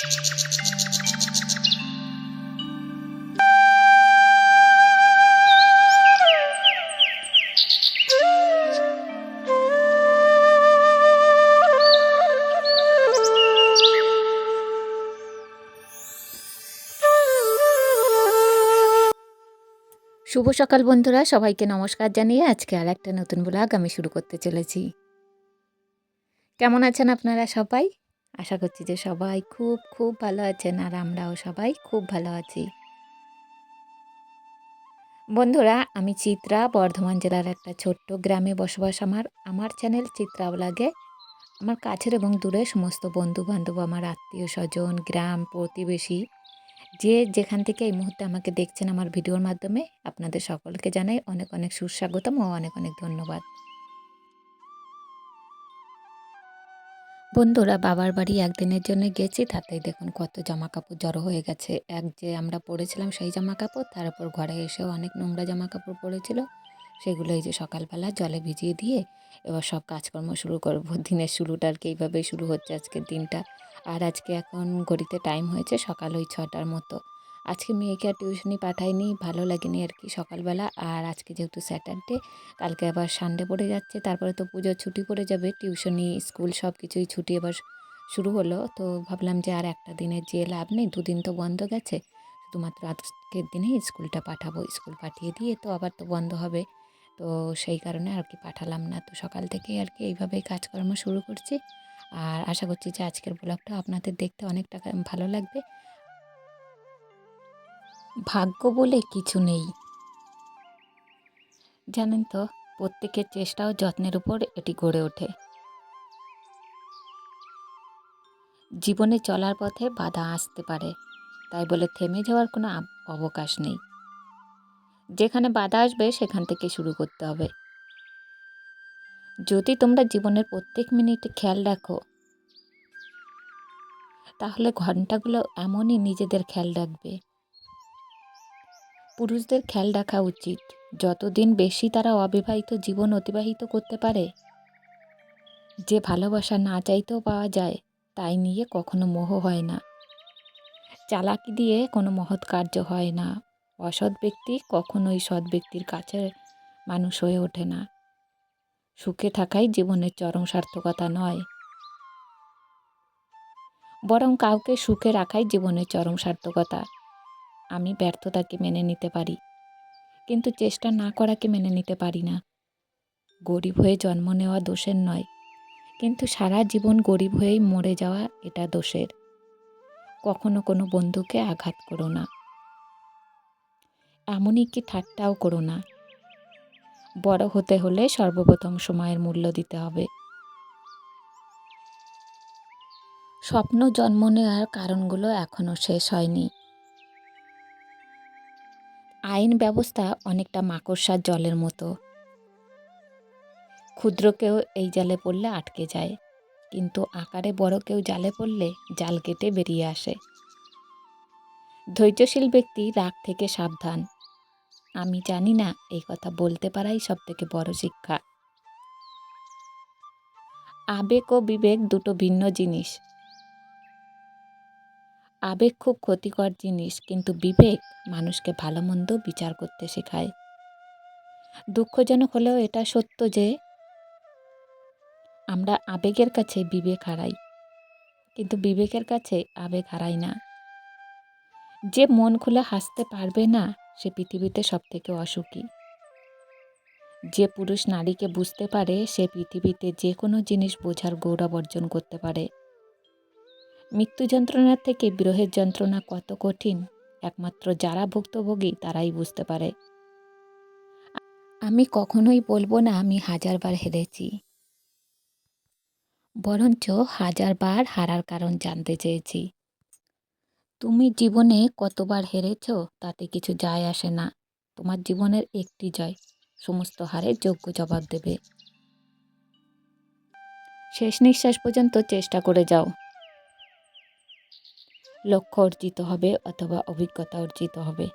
শুভ সকাল বন্ধুরা, সবাইকে নমস্কার জানিয়ে আজকে আর একটা নতুন ব্লগ আমি শুরু করতে চলেছি। কেমন আছেন আপনারা সবাই? আশা করছি যে সবাই খুব খুব ভালো আছেন আর আমরাও সবাই খুব ভালো আছি। বন্ধুরা, আমি চিত্রা, বর্ধমান জেলার একটা ছোট্ট গ্রামে বসবাস আমার। আমার চ্যানেল চিত্রা ব্লগে আমার কাছের এবং দূরে সমস্ত বন্ধু বান্ধব আমার আত্মীয় স্বজন, গ্রাম, প্রতিবেশী, যে যেখান থেকে এই মুহূর্তে আমাকে দেখছেন আমার ভিডিওর মাধ্যমে, আপনাদের সকলকে জানাই অনেক অনেক সুস্বাগতম ও অনেক অনেক ধন্যবাদ। বন্ধুরা, বাবার বাড়ি একদিনের জন্য গেছি। তাতেই দেখুন কত জামা কাপড় জড়ো হয়ে গেছে। এক যে আমরা পরেছিলাম সেই জামা কাপড় তারপর ঘরে এসেও অনেক নোংরা জামা কাপড় পরেছিল সেগুলো এই যে সকালবেলা জলে ভিজিয়ে দিয়ে এবার সব কাজকর্ম শুরু করব। দিনের শুরুটা আর কি এইভাবেই শুরু হচ্ছে আজকের দিনটা। আর আজকে এখন ঘড়িতে টাইম হয়েছে সকাল ওই ছটার মতো। আজকে মেয়েকে আর টিউশনি পাঠাইনি, ভালো লাগেনি আর কি সকালবেলা। আর আজকে যেহেতু স্যাটারডে কালকে আবার সানডে পড়ে যাচ্ছে, তারপরে তো পুজোর ছুটি পড়ে যাবে টিউশনি স্কুল সব কিছুই ছুটি এবার শুরু হলো। তো ভাবলাম যে আর একটা দিনের যে লাভ নেই, দুদিন তো বন্ধ গেছে, শুধুমাত্র আজকের দিনেই স্কুলটা পাঠাবো। স্কুল পাঠিয়ে দিয়ে তো আবার তো বন্ধ হবে। তো সেই কারণে আর কি পাঠালাম না। তো সকাল থেকেই আর কি এইভাবেই কাজকর্ম শুরু করছি। আর আশা করছি যে আজকের ব্লগটা আপনাদের দেখতে অনেকটা ভালো লাগবে। ভাগ্য বলে কিছু নেই। জানেন তো, প্রত্যেকের চেষ্টা ও যত্নের উপর এটি গড়ে ওঠে। জীবনে চলার পথে বাধা আসতে পারে, তাই বলে থেমে যাওয়ার কোনো অবকাশ নেই। যেখানে বাধা আসবে, সেখান থেকে শুরু করতে হবে। যদি তোমরা জীবনের প্রত্যেক মিনিটে খেয়াল রাখো, তাহলে ঘন্টাগুলো এমনই নিজেদের খেয়াল রাখবে। পুরুষদের খেয়াল রাখা উচিত। যতদিন বেশি তারা অবিবাহিত জীবন অতিবাহিত করতে পারে, যে ভালোবাসা না চাইতেও পাওয়া যায়, তাই নিয়ে কখনো মোহ হয় না। চালাকি দিয়ে কোনো মহৎ কার্য হয় না। অসৎ ব্যক্তি কখনোই সৎ ব্যক্তির কাছে মানুষ হয়ে ওঠে না। সুখে থাকাই জীবনের চরম সার্থকতা নয়। বরং কাউকে সুখে রাখাই জীবনের চরম সার্থকতা। আমি ব্যর্থতাকে মেনে নিতে পারি। কিন্তু চেষ্টা না করাকে মেনে নিতে পারি না। গরিব হয়ে জন্ম নেওয়া দোষের নয়, কিন্তু সারা জীবন গরিব হয়েই মরে যাওয়া এটা দোষের। কখনো কোনো বন্ধুকে আঘাত করো না। এমনই কি ঠাট্টাও করো না। বড় হতে হলে সর্বপ্রথম সময়ের মূল্য দিতে হবে। স্বপ্ন জন্ম নেওয়ার কারণগুলো এখনও শেষ হয়নি। আইন ব্যবস্থা অনেকটা মাকড়সার জলের মতো। ক্ষুদ্র কেউ এই জালে পড়লে আটকে যায়, কিন্তু আকারে বড় কেউ জালে পড়লে জাল কেটে বেরিয়ে আসে। ধৈর্যশীল ব্যক্তি রাগ থেকে সাবধান। আমি জানি না এই কথা বলতে পারাই সব থেকে বড় শিক্ষা। আবেগ ও বিবেক দুটো ভিন্ন জিনিস। আবেগ খুব ক্ষতিকর জিনিস, কিন্তু বিবেক মানুষকে ভালো মন্দ বিচার করতে শেখায়। দুঃখজনক হলেও এটা সত্য যে, আমরা আবেগের কাছে বিবেক হারাই। কিন্তু বিবেকের কাছে আবেগ হারাই না। যে মন খুলে হাসতে পারবে না, সে পৃথিবীতে সব থেকে অসুখী। যে পুরুষ নারীকে বুঝতে পারে, সে পৃথিবীতে যে কোনো জিনিস বোঝার গৌরব অর্জন করতে পারে। মৃত্যু যন্ত্রণার থেকে বিরহের যন্ত্রণা কত কঠিন? একমাত্র যারা ভুক্তভোগী, তারাই বুঝতে পারে। আমি কখনোই বলব না আমি হাজারবার হেরেছি। বরঞ্চ হাজারবার হারার কারণ জানতে চেয়েছি। তুমি জীবনে কতবার হেরেছ, তাতে কিছু যায় আসে না। তোমার জীবনের একটি জয়, সমস্ত হারের যোগ্য জবাব দেবে। শেষ নিঃশ্বাস পর্যন্ত চেষ্টা করে যাও। লক্ষ্য অর্জিত হবে অথবা অভিজ্ঞতা অর্জিত হবে।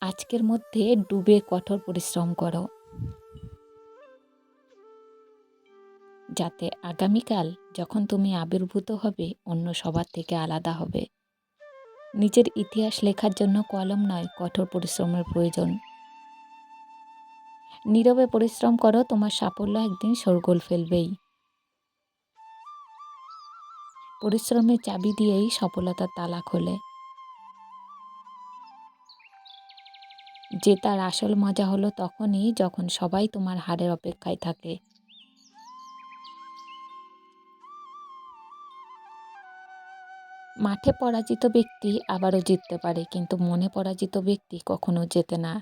আজকের মধ্যে ডুবে কঠোর পরিশ্রম করো। যাতে আগামীকাল যখন তুমি আবির্ভূত হবে, অন্য সবার থেকে আলাদা হবে। নিজের ইতিহাস লেখার জন্য কলম নয়, কঠোর পরিশ্রমের প্রয়োজন। নীরবে পরিশ্রম করো, তোমার সাফল্য একদিন শোরগোল ফেলবেই। পরিশ্রমের চাবি দিয়েই সফলতার তালা খোলে। যে তার আসল মজা হলো তখনই যখন সবাই তোমার হারের অপেক্ষায় থাকে। মাঠে পরাজিত ব্যক্তি আবারও জিততে পারে, কিন্তু মনে পরাজিত ব্যক্তি কখনো জেতে না।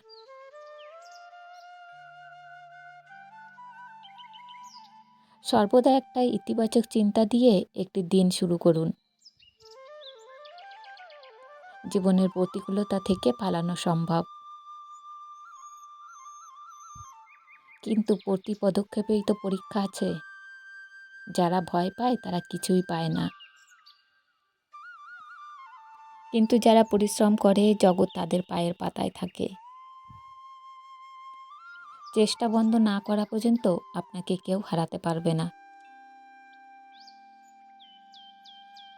সর্বদা একটা ইতিবাচক চিন্তা দিয়ে একটি দিন শুরু করুন। জীবনের প্রতিকূলতা থেকে পালানো সম্ভব। কিন্তু প্রতি পদক্ষেপেই তো পরীক্ষা আছে। যারা ভয় পায়, তারা কিছুই পায় না। কিন্তু যারা পরিশ্রম করে, জগৎ তাদের পায়ের পাতায় থাকে। চেষ্টা বন্ধ না করা পর্যন্ত আপনাকে কেউ হারাতে পারবে না।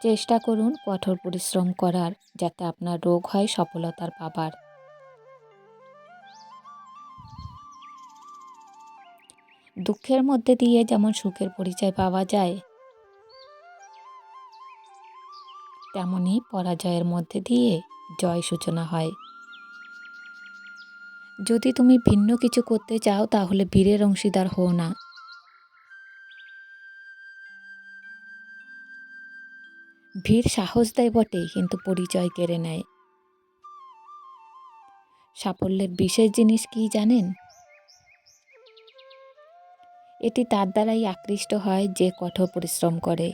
চেষ্টা করুন কঠোর পরিশ্রম করার যাতে আপনার রোগ হয় সফলতার পাবার। দুঃখের মধ্যে দিয়ে যেমন সুখের পরিচয় পাওয়া যায় তেমনই পরাজয়ের মধ্যে দিয়ে জয় সূচনা হয়। যদি তুমি ভিন্ন কিছু করতে চাও, তাহলে বীরের অংশীদার হও না। ভিড় সাহস দেয় বটে কিন্তু পরিচয় কেড়ে নেয়। সাফল্যের বিশেষ জিনিস কি জানেন? এটি তার দ্বারাই আকৃষ্ট হয় যে কঠোর পরিশ্রম করে।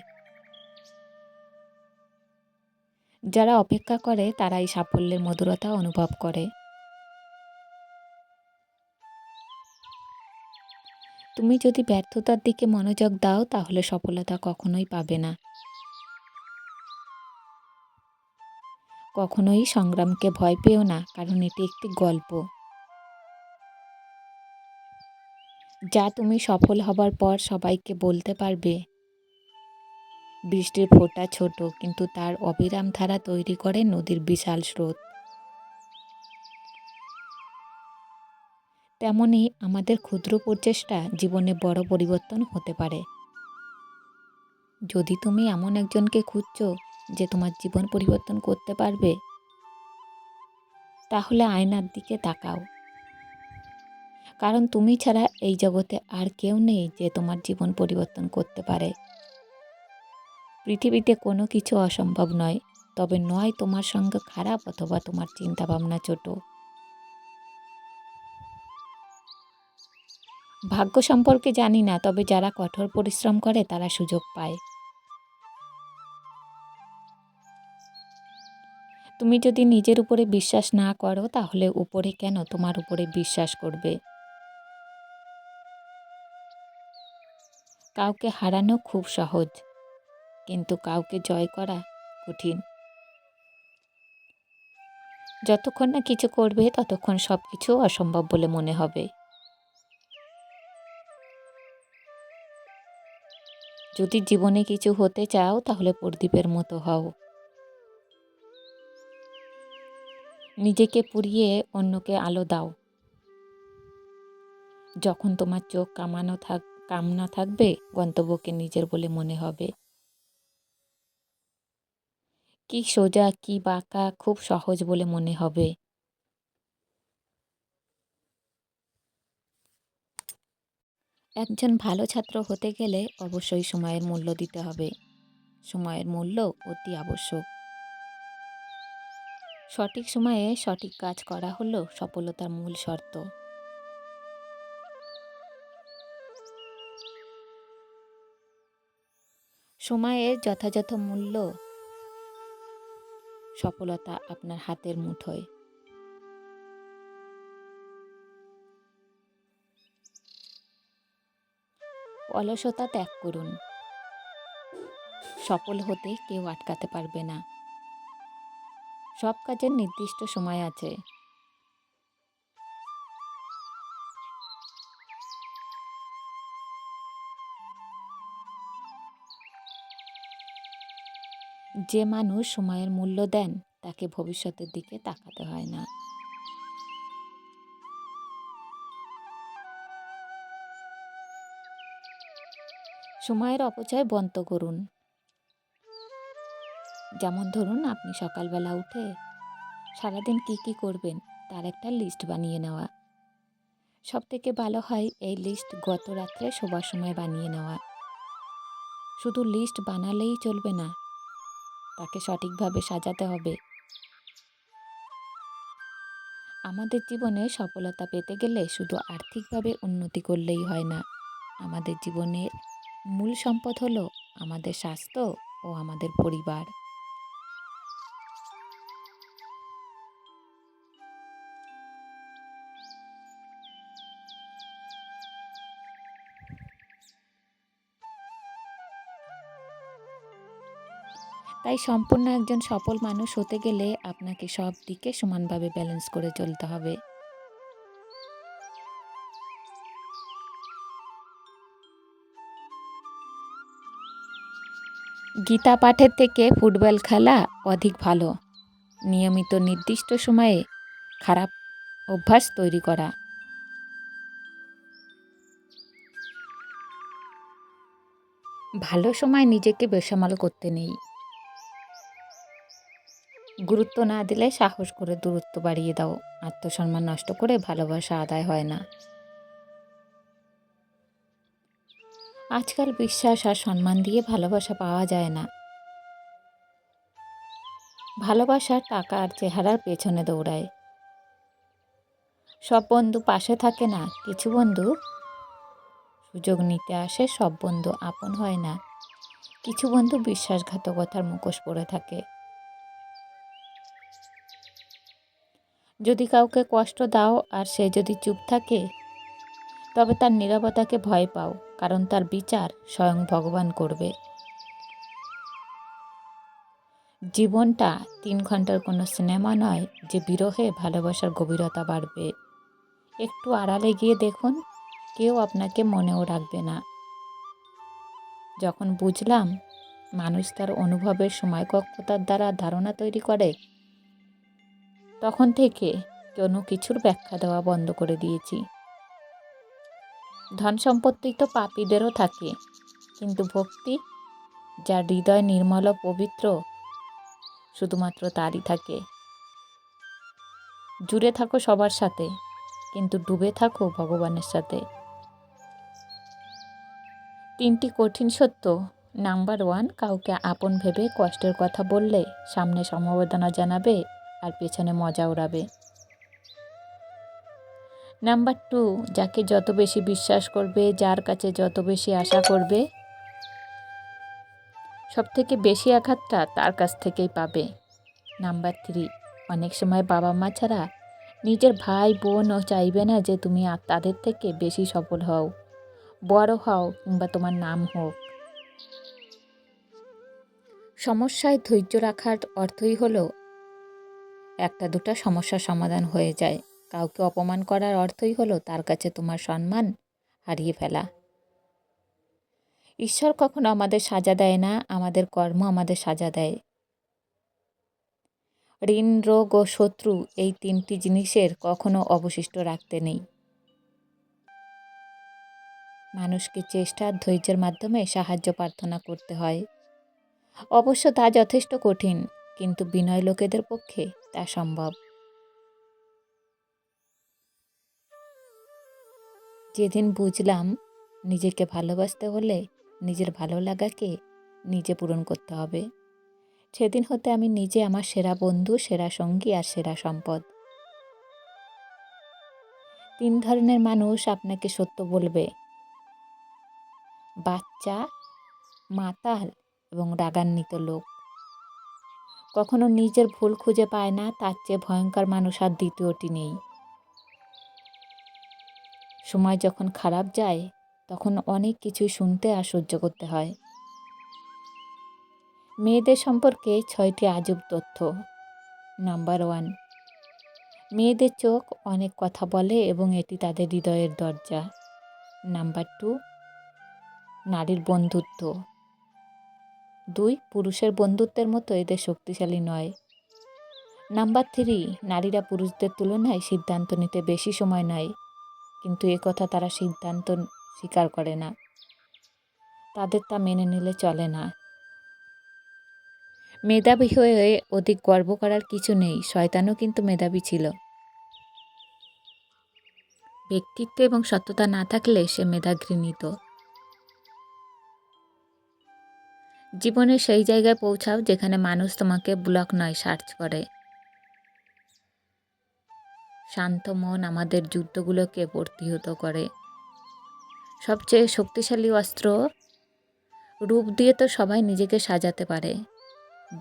যারা অপেক্ষা করে, তারাই সাফল্যের মধুরতা অনুভব করে। তুমি যদি ব্যর্থতার দিকে মনোযোগ দাও, তাহলে সফলতা কখনোই পাবে না। কখনোই সংগ্রামকে ভয় পেও না, কারণ এটি একটি গল্প। যা তুমি সফল হবার পর সবাইকে বলতে পারবে। বৃষ্টির ফোঁটা ছোট, কিন্তু তার অবিরাম ধারা তৈরি করে নদীর বিশাল স্রোত। তেমনি আমাদের ক্ষুদ্র প্রচেষ্টা জীবনে বড় পরিবর্তন হতে পারে। যদি তুমি এমন একজনকে খুঁজছো যে তোমার জীবন পরিবর্তন করতে পারবে, তাহলে আয়নার দিকে তাকাও। কারণ তুমি ছাড়া এই জগতে আর কেউ নেই যে তোমার জীবন পরিবর্তন করতে পারে। পৃথিবীতে কোনো কিছু অসম্ভব নয়, তবে নয় তোমার সঙ্গে খারাপ অথবা তোমার চিন্তাভাবনা ছোট। ভাগ্য সম্পর্কে জানি না, তবে যারা কঠোর পরিশ্রম করে তারা সুযোগ পায়। তুমি যদি নিজের উপরে বিশ্বাস না করো, তাহলে উপরে কেন তোমার উপরে বিশ্বাস করবে? কাউকে হারানো খুব সহজ, কিন্তু কাউকে জয় করা কঠিন। যতক্ষণ না কিছু করবে, ততক্ষণ সব কিছু অসম্ভব বলে মনে হবে। যদি জীবনে কিছু হতে চাও, তাহলে প্রদীপের মতো হও। নিজেকে পুড়িয়ে অন্যকে আলো দাও। যখন তোমার চোখ কামানো থাক, কামনা থাকবে, গন্তব্যকে নিজের বলে মনে হবে। কি সোজা, কি বাঁকা, খুব সহজ বলে মনে হবে। একজন ভালো ছাত্র হতে গেলে অবশ্যই সময়ের মূল্য দিতে হবে। সময়ের মূল্য অতি আবশ্যক। সঠিক সময়ে সঠিক কাজ করা হলো সফলতার মূল শর্ত। সময়ের যথাযথ মূল্য সফলতা আপনার হাতের মুঠোয়। অলসতা ত্যাগ করুন। সফল হতে কেউ আটকাতে পারবে না। সব কাজের নির্দিষ্ট সময় আছে। যে মানুষ সময়ের মূল্য দেন, তাকে ভবিষ্যতের দিকে তাকাতে হয় না। সময়ের অপচয় বন্ধ করুন। যেমন ধরুন, আপনি সকালবেলা উঠে সারাদিন কি কি করবেন তার একটা লিস্ট বানিয়ে নেওয়া। সব থেকে ভালো হয় এই লিস্ট গত রাত্রে শোবার সময় বানিয়ে নেওয়া। শুধু লিস্ট বানালেই চলবে না, তাকে সঠিকভাবে সাজাতে হবে। আমাদের জীবনে সফলতা পেতে গেলে শুধু আর্থিকভাবে উন্নতি করলেই হয় না, আমাদের জীবনের মূল সম্পদ হলো আমাদের স্বাস্থ্য ও আমাদের পরিবার। তাই সম্পূর্ণ একজন সফল মানুষ হতে গেলে আপনাকে সব দিকে সমানভাবে ব্যালেন্স করে চলতে হবে। গীতা পাঠের থেকে ফুটবল খেলা অধিক ভালো। নিয়মিত নির্দিষ্ট সময়ে খারাপ অভ্যাস তৈরি করা। ভালো সময় নিজেকে বেসামাল করতে নেই। গুরুত্ব না দিলে সাহস করে দূরত্ব বাড়িয়ে দাও। আত্মসম্মান নষ্ট করে ভালোবাসা আদায় হয় না। আজকাল বিশ্বাস আর সম্মান দিয়ে ভালোবাসা পাওয়া যায় না। ভালোবাসা টাকা আর চেহারার পেছনে দৌড়ায়। সব বন্ধু পাশে থাকে না, কিছু বন্ধু সুযোগ নিতে আসে, সব বন্ধু আপন হয় না। কিছু বন্ধু বিশ্বাসঘাতকতার মুখোশ পড়ে থাকে। যদি কাউকে কষ্ট দাও আর সে যদি চুপ থাকে তবে তার নিরবতাকে ভয় পাও, কারণ তার বিচার স্বয়ং ভগবান করবে। জীবনটা তিন ঘণ্টার কোনো সিনেমা নয় যে বিরহে ভালোবাসার গভীরতা বাড়বে। একটু আড়ালে গিয়ে দেখুন, কেউ আপনাকে মনেও রাখবে না। যখন বুঝলাম মানুষ তার অনুভবের সময়কক্ষতার দ্বারা ধারণা তৈরি করে, তখন থেকে কোনো কিছুর ব্যাখ্যা দেওয়া বন্ধ করে দিয়েছি। ধন সম্পত্তি তো পাপীদেরও থাকে, কিন্তু ভক্তি যার হৃদয় নির্মল পবিত্র, শুধুমাত্র তারই থাকে। জুড়ে থাকো সবার সাথে, কিন্তু ডুবে থাকো ভগবানের সাথে। তিনটি কঠিন সত্য। নাম্বার ওয়ান, কাউকে আপন ভেবে কষ্টের কথা বললে সামনে সমবেদনা জানাবে আর পেছনে মজা উড়াবে। নাম্বার টু যাকে যত বেশি বিশ্বাস করবে, যার কাছে যত বেশি আশা করবে সব থেকে বেশি আঘাতটা তার কাছ থেকেই পাবে। নাম্বার থ্রি অনেক সময় বাবা মা ছাড়া নিজের ভাই বোনও চাইবে না যে তুমি তাদের থেকে বেশি সফল হও, বড় হও কিংবা তোমার নাম হোক। সমস্যায় ধৈর্য রাখার অর্থই হলো, একটা দুটা সমস্যার সমাধান হয়ে যায়। কাউকে অপমান করার অর্থই হলো তার কাছে তোমার সম্মান, হারিয়ে ফেলা। ঈশ্বর কখনো আমাদের সাজা দেয় না, আমাদের কর্ম আমাদের সাজা দেয়। ঋণ, রোগ ও শত্রু এই তিনটি জিনিসের কখনো অবশিষ্ট রাখতে নেই। মানুষকে চেষ্টা ধৈর্যের মাধ্যমে সাহায্য প্রার্থনা করতে হয়। অবশ্য তা যথেষ্ট কঠিন, কিন্তু বিনয় লোকেদের পক্ষে তা সম্ভব। যেদিন বুঝলাম নিজেকে ভালোবাসতে হলে নিজের ভালো লাগাকে নিজে পূরণ করতে হবে। সেদিন হতে আমি নিজে আমার সেরা বন্ধু, সেরা সঙ্গী আর সেরা সম্পদ। তিন ধরনের মানুষ আপনাকে সত্য বলবে। বাচ্চা, মাতাল এবং রাগান্বিত লোক। কখনো নিজের ভুল খুঁজে পায় না, তার চেয়ে ভয়ঙ্কর মানুষ আর দ্বিতীয়টি নেই। সময় যখন খারাপ যায়, তখন অনেক কিছুই শুনতে আর সহ্য করতে হয়। মেয়েদের সম্পর্কে ছয়টি আজব তথ্য। নাম্বার ওয়ান, মেয়েদের চোখ অনেক কথা বলে এবং এটি তাদের হৃদয়ের দরজা। নাম্বার টু, নারীর বন্ধুত্ব। দুই, পুরুষের বন্ধুত্বের মতো এদের শক্তিশালী নয়। নাম্বার থ্রি, নারীরা পুরুষদের তুলনায় সিদ্ধান্ত নিতে বেশি সময় নেয়। কিন্তু এ কথা তারা সিদ্ধান্ত স্বীকার করে না। তাদের তা মেনে নিলে চলে না। মেধাবী হয়ে অধিক গর্ব করার কিছু নেই, শয়তানও কিন্তু মেধাবী ছিল। ব্যক্তিত্ব এবং সত্যতা না থাকলে সে মেধা ঘৃণিত জীবনে সেই জায়গায় পৌঁছাও যেখানে মানুষ তোমাকে ব্লক নয়, সার্চ করে। শান্ত মন আমাদের যুদ্ধগুলোকে প্রতিহত করে। সবচেয়ে শক্তিশালী অস্ত্র রূপ দিয়ে তো সবাই নিজেকে সাজাতে পারে।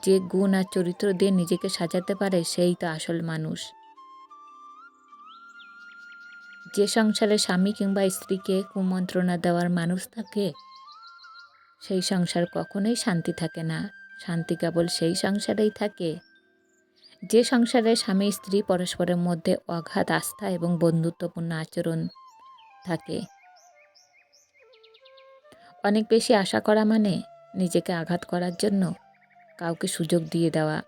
যে গুণ আর চরিত্র দিয়ে নিজেকে সাজাতে পারে, সেই তো আসল মানুষ। যে সংসারে স্বামী কিংবা স্ত্রীকে কুমন্ত্রণা দেওয়ার মানুষ থাকে, সেই সংসার কখনোই শান্তি থাকে না। শান্তি কেবল সেই সংসারেই থাকে যে সংসারে স্বামী, স্ত্রী পরস্পরের মধ্যে অগাধ আস্থা এবং বন্ধুত্বপূর্ণ আচরণ থাকে। অনেক বেশি আশা করা মানে নিজেকে আঘাত করার জন্য কাউকে সুযোগ দিয়ে দেওয়া।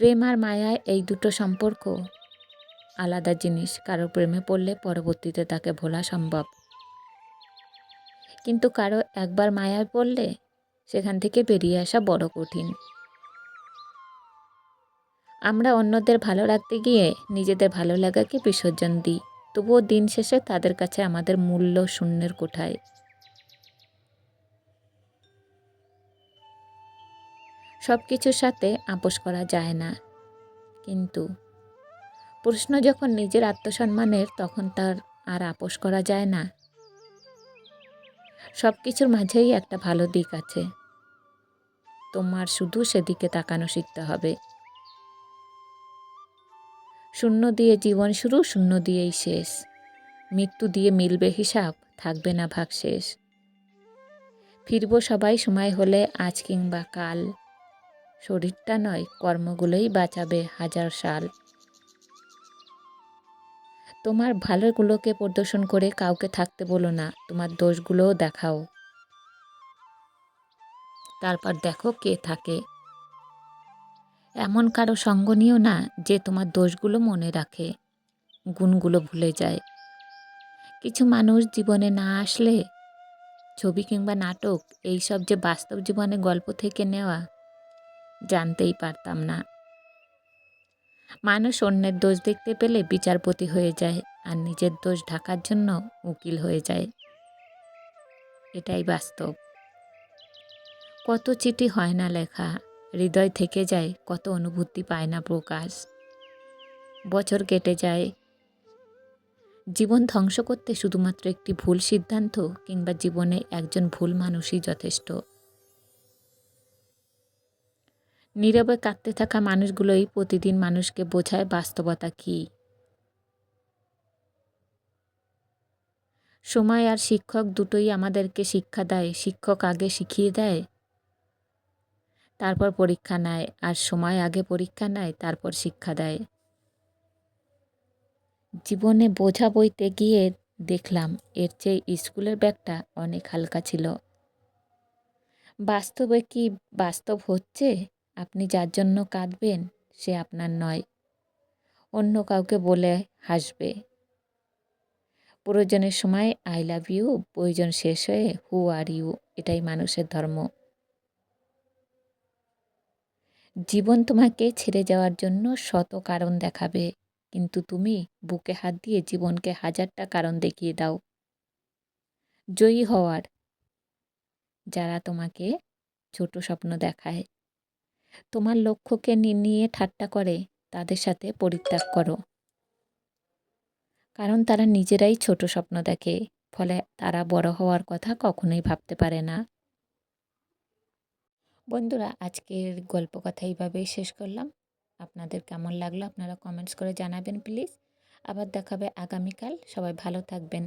প্রেম আর মায়ায় এই দুটো সম্পর্ক আলাদা জিনিস, কারও প্রেমে পড়লে পরবর্তীতে তাকে ভোলা সম্ভব। কিন্তু কারও একবার মায়ায় পড়লে সেখান থেকে বেরিয়ে আসা বড় কঠিন। আমরা অন্যদের ভালো রাখতে গিয়ে নিজেদের ভালো লাগাকে বিসর্জন দিই। তবুও দিন শেষে তাদের কাছে আমাদের মূল্য শূন্যের কোঠায়। সব কিছুর সাথে আপোষ করা যায় না। কিন্তু প্রশ্ন যখন নিজের আত্মসম্মানের, তখন তার আর আপোষ করা যায় না। সব কিছুর মাঝেই একটা ভালো দিক আছে। তোমার শুধু সেদিকে তাকানো শিখতে হবে। শূন্য দিয়ে জীবন শুরু, শূন্য দিয়েই শেষ। মৃত্যু দিয়ে মিলবে হিসাব, থাকবে না ভাগ শেষ। ফিরব সবাই সময় হলে, আজ কিংবা কাল। শরীরটা নয়, কর্মগুলোই বাঁচাবে হাজার সাল। তোমার ভালোগুলোকে প্রদর্শন করে কাউকে থাকতে বলো না, তোমার দোষগুলোও দেখাও। তারপর দেখো কে থাকে। এমন কারও সঙ্গ নিও না যে তোমার দোষগুলো মনে রাখে, গুণগুলো ভুলে যায়। কিছু মানুষ জীবনে না আসলে ছবি কিংবা নাটক, এইসব যে বাস্তব জীবনে গল্প থেকে নেওয়া, জানতেই পারতাম না। মানুষ অন্যের দোষ দেখতে পেলে বিচারপতি হয়ে যায় আর নিজের দোষ ঢাকার জন্য উকিল হয়ে যায়। এটাই বাস্তব। কত চিঠি হয় না লেখা হৃদয় থেকে যায়, কত অনুভূতি পায় না প্রকাশ। বছর কেটে যায়। জীবন ধ্বংস করতে শুধুমাত্র একটি ভুল সিদ্ধান্ত কিংবা জীবনে একজন ভুল মানুষই যথেষ্ট। নীরবে কাঁদতে থাকা মানুষগুলোই প্রতিদিন মানুষকে বোঝায় বাস্তবতা কী। সময় আর শিক্ষক দুটোই আমাদেরকে শিক্ষা দেয়, শিক্ষক আগে শিখিয়ে দেয় তারপর পরীক্ষা নেয়, আর সময় আগে পরীক্ষা নেয়, তারপর শিক্ষা দেয়। জীবনে বোঝা বইতে গিয়ে দেখলাম, এর চেয়ে স্কুলের ব্যাগটা অনেক হালকা ছিল। বাস্তবে কি বাস্তব হচ্ছে? আপনি যার জন্য কাঁদবেন, সে আপনার নয়। অন্য কাউকে বলে হাসবে। প্রয়োজনের সময়, আই লাভ ইউ, প্রয়োজন শেষ হয়ে হু আর ইউ। এটাই মানুষের ধর্ম। জীবন তোমাকে ছেড়ে যাওয়ার জন্য শত কারণ দেখাবে। কিন্তু তুমি বুকে হাত দিয়ে জীবনকে হাজারটা কারণ দেখিয়ে দাও। জয়ী হওয়ার। যারা তোমাকে ছোট স্বপ্ন দেখায়, তোমার লক্ষ্যকে নিয়ে ঠাট্টা করে, তাদের সাথে পরিত্যাগ করো। কারণ তারা নিজেরাই ছোট স্বপ্ন দেখে, ফলে তারা বড় হওয়ার কথা কখনোই ভাবতে পারে না। বন্ধুরা, আজকের গল্প কথা এইভাবেই শেষ করলাম। আপনাদের কেমন লাগল? আপনারা কমেন্টস করে জানাবেন প্লিজ আবার দেখাবে আগামীকাল। সবাই ভালো থাকবেন।